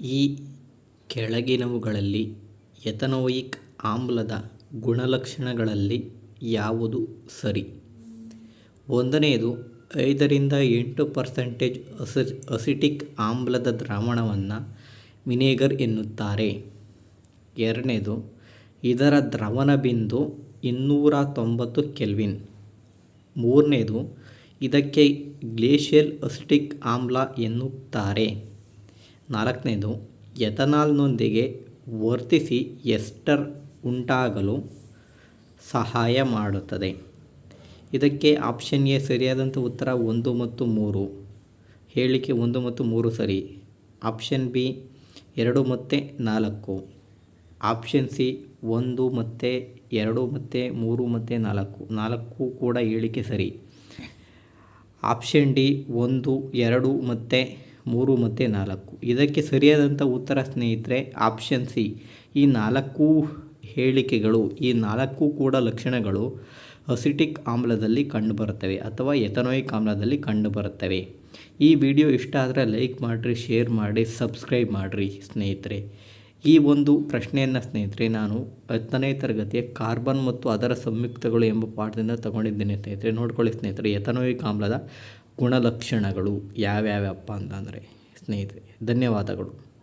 ಈ ಕೆಳಗಿನವುಗಳಲ್ಲಿ ಎಥನೋಯಿಕ್ ಆಮ್ಲದ ಗುಣಲಕ್ಷಣಗಳಲ್ಲಿ ಯಾವುದು ಸರಿ? ಒಂದನೆಯದು, ಐದರಿಂದ ಎಂಟು ಪರ್ಸೆಂಟೇಜ್ ಅಸ, ಅಸಿಟಿಕ್ ಆಮ್ಲದ ದ್ರಾವಣವನ್ನು ವಿನೆಗರ್ ಎನ್ನುತ್ತಾರೆ. ಎರಡನೇದು ಇದರ ದ್ರವಣ ಬಿಂದು ಇನ್ನೂರ ತೊಂಬತ್ತು ಕೆಲ್ವಿನ್. ಮೂರನೇದು ಇದಕ್ಕೆ ಗ್ಲೇಷಿಯಲ್ ಅಸಿಟಿಕ್ ಆಮ್ಲ ಎನ್ನುತ್ತಾರೆ. ನಾಲ್ಕನೇದು, ಎಥನಾಲ್ನೊಂದಿಗೆ ವರ್ತಿಸಿ ಎಸ್ಟರ್ ಉಂಟಾಗಲು ಸಹಾಯ ಮಾಡುತ್ತದೆ. ಇದಕ್ಕೆ ಆಪ್ಷನ್ ಎ ಸರಿಯಾದಂಥ ಉತ್ತರ ಒಂದು ಮತ್ತು ಮೂರು. ಹೇಳಿಕೆ ಒಂದು ಮತ್ತು ಮೂರು ಸರಿ. ಆಪ್ಷನ್ ಬಿ ಎರಡು ಮತ್ತು ನಾಲ್ಕು. ಆಪ್ಷನ್ ಸಿ ಒಂದು ಮತ್ತು ಎರಡು ಮತ್ತು ಮೂರು ಮತ್ತು ನಾಲ್ಕು. ನಾಲ್ಕು ಕೂಡ ಹೇಳಿಕೆ ಸರಿ. ಆಪ್ಷನ್ ಡಿ ಒಂದು, ಎರಡು ಮತ್ತು ಮೂರು ಮತ್ತು ನಾಲ್ಕು. ಇದಕ್ಕೆ ಸರಿಯಾದಂಥ ಉತ್ತರ ಸ್ನೇಹಿತರೆ ಆಪ್ಷನ್ ಸಿ ಈ ನಾಲ್ಕು ಹೇಳಿಕೆಗಳು, ಈ ನಾಲ್ಕು ಕೂಡ ಲಕ್ಷಣಗಳು ಅಸಿಟಿಕ್ ಆಮ್ಲದಲ್ಲಿ ಕಂಡುಬರುತ್ತವೆ ಅಥವಾ ಎಥನೋಯಿಕ್ ಆಮ್ಲದಲ್ಲಿ ಕಂಡುಬರುತ್ತವೆ ಈ ವಿಡಿಯೋ ಇಷ್ಟ ಆದರೆ ಲೈಕ್ ಮಾಡಿರಿ, ಶೇರ್ ಮಾಡಿ ಸಬ್ಸ್ಕ್ರೈಬ್ ಮಾಡಿರಿ ಸ್ನೇಹಿತರೆ. ಈ ಒಂದು ಪ್ರಶ್ನೆಯನ್ನು ಸ್ನೇಹಿತರೆ, ನಾನು ಹತ್ತನೇ ತರಗತಿಯ ಕಾರ್ಬನ್ ಮತ್ತು ಅದರ ಸಂಯುಕ್ತಗಳು ಎಂಬ ಪಾಠದಿಂದ ತಗೊಂಡಿದ್ದೇನೆ ಸ್ನೇಹಿತರೆ. ನೋಡ್ಕೊಳ್ಳಿ ಸ್ನೇಹಿತರೆ, ಎಥನೋಯಿಕ್ ಆಮ್ಲದ ಗುಣಲಕ್ಷಣಗಳು ಯಾವ್ಯಾವಪ್ಪ ಅಂತಂದರೆ ಸ್ನೇಹಿತರೆ ಧನ್ಯವಾದಗಳು.